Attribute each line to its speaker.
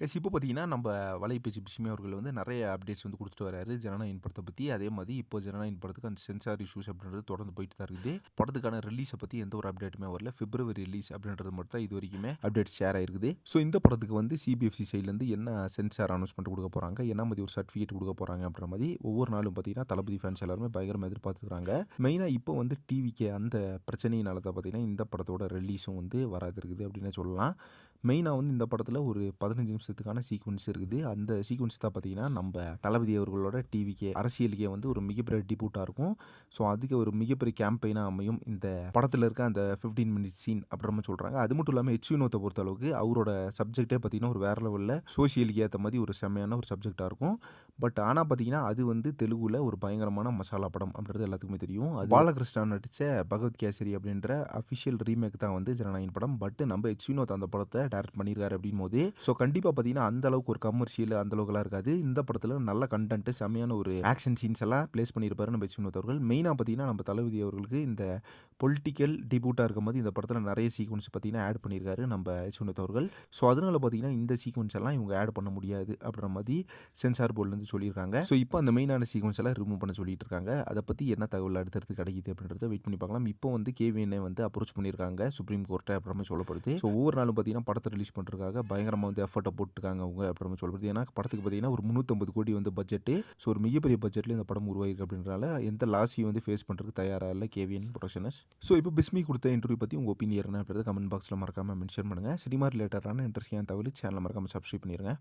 Speaker 1: Guys இப்போ பார்த்தீங்கன்னா நம்ம வலைப்பேச்சு பிஸ்மி அவர்கள் வந்து நிறைய அப்டேட்ஸ் வந்து கொடுத்துட்டு வராரு. ஜனநாயகன் படத்தை பற்றி அதே மாதிரி இப்போ ஜனநாயகன் படத்துக்கு அந்த சென்சார் இஷ்யூஸ் அப்படின்றது தொடர்ந்து போயிட்டு தான் இருக்குது. படத்துக்கான ரிலீஸை பற்றி எந்த ஒரு அப்டேட்டுமே வரல. பிப்ரவரி ரிலீஸ் அப்படின்றது மட்டும் தான் இது வரைக்குமே அப்டேட் ஷேர் ஆயிருக்குது. ஸோ இந்த படத்துக்கு வந்து சிபிஎஃப்சி சைட்லேருந்து என்ன சென்சார் அனௌன்ஸ்மெண்ட் கொடுக்க போகிறாங்க என்ன மாதிரி ஒரு சர்டிஃபிகேட் கொடுக்க போகிறாங்க அப்படின்ற மாதிரி ஒவ்வொரு நாளும் பார்த்தீங்கன்னா தளபதி ஃபேன்ஸ் எல்லாருமே பயங்கரமாக எதிர்பார்த்துக்கிறாங்க. மெயினாக இப்போ வந்து டிவிக்கு அந்த பிரச்சனையினால தான் பார்த்தீங்கன்னா இந்த படத்தோட ரிலீஸும் வந்து வராது இருக்குது அப்படின்னு சொல்லலாம். மெயினாக வந்து இந்த படத்தில் ஒரு பதினஞ்சு நிமிஷம் நிமிஷத்துக்கான சீக்வன்ஸ் இருக்குது. அந்த சீக்வன்ஸ் தான் பார்த்தீங்கன்னா நம்ம தளபதி அவர்களோட டிவிக்கே அரசியலுக்கே வந்து ஒரு மிகப்பெரிய டிபூட்டாக இருக்கும். ஸோ அதுக்கு ஒரு மிகப்பெரிய கேம்பெயினாக அமையும். இந்த படத்தில் இருக்க அந்த ஃபிஃப்டீன் மினிட்ஸ் சீன் அப்படின்ற சொல்கிறாங்க அது மட்டும் இல்லாமல் ஹெச் வினோத்தை பொறுத்த அளவுக்கு அவரோட சப்ஜெக்டே பார்த்தீங்கன்னா ஒரு வேற லெவலில் சோசியலுக்கு ஏற்ற மாதிரி ஒரு செம்மையான ஒரு சப்ஜெக்டாக இருக்கும். பட் ஆனால் பார்த்தீங்கன்னா அது வந்து தெலுங்குல ஒரு பயங்கரமான மசாலா படம் அப்படின்றது எல்லாத்துக்குமே தெரியும். அது பாலகிருஷ்ணா நடித்த பகவத் கேசரி அப்படின்ற அஃபிஷியல் ரீமேக் தான் வந்து ஜனநாயகன் படம். பட் நம்ம ஹெச் வினோத் அந்த படத்தை டைரக்ட் பண்ணியிருக்காரு அப்படின் போது ஸோ கண்டிப்பாக பார்த்தீங்கன்னா அந்த அளவுக்கு ஒரு கமர்ஷியல் அந்தளவுக்குலாம் இருக்காது. இந்த படத்தில் நல்ல கண்டென்ட்டு செம்மையான ஒரு ஆக்ஷன் சீன்ஸ் எல்லாம் ப்ளேஸ் பண்ணியிருப்பாரு நம்ம ஹெச் அவர்கள். மெயினாக பார்த்தீங்கன்னா நம்ம தளபதி அவர்களுக்கு இந்த பொலிட்டிக்கல் டிபூட்டாக இருக்கும் போது இந்த படத்தில் நிறைய சீக்வன்ஸ் பார்த்தீங்கன்னா ஆட் பண்ணியிருக்காரு நம்ம ஹெச் அவர்கள். ஸோ அதனால பார்த்தீங்கன்னா இந்த சீக்வன்ஸ் எல்லாம் இவங்க ஆட் பண்ண முடியாது அப்படின்ற மாதிரி சென்சார் போர்ட்லேருந்து சொல்லியிருக்காங்க. ஸோ இப்போ அந்த மெயினான சீக்வன்ஸ் எல்லாம் ரிமூவ் பண்ண சொல்லிட்டு இருக்காங்க. அதை பற்றி என்ன தகவல் அடுத்தடுத்து கிடைக்குது அப்படின்றத வெயிட் பண்ணி பார்க்கலாம். இப்போ வந்து கேவிஎன்ஏ வந்து அப்ரோச் பண்ணியிருக்காங்க சுப்ரீம் கோர்ட்டை அப்புறமே சொல்லப்படுது. ஸோ ஒவ்வொரு நாளும் பார்த்தீங்கன்னா படத்தை ரிலீஸ் பண்ணுறதுக்காக பயங்கரமாக வந்து எஃபர்ட்டை போட்டுருக்காங்க அவங்க அப்படின்னு சொல்லப்படுது ஏன்னா படத்துக்கு பார்த்தீங்கன்னா ஒரு முந்நூற்றம்பது கோடி வந்து பட்ஜெட்டு ஸோ ஒரு மிகப்பெரிய பட்ஜெட்டில் இந்த படம் உருவாயிருக்கு அப்படின்றனால எந்த லாஸையும் வந்து ஃபேஸ் பண்ணுறதுக்கு தயாராக இல்லை கேவிஎன் ப்ரொடக்ஷனஸ் ஸோ இப்போ பிஸ்மி கொடுத்த இன்டர்வியூ பற்றி உங்கள் ஒப்பீனியர் என்ன அப்படின்றத கமெண்ட் பாக்ஸில் மறக்காமல் மென்ஷன் பண்ணுங்கள் சினிமா ரிலேட்டடான இன்ட்ரெஸ்டிங்கான தகவல் சேனலை மறக்காமல் சப்ஸ்கிரைப் பண்ணிடுங்க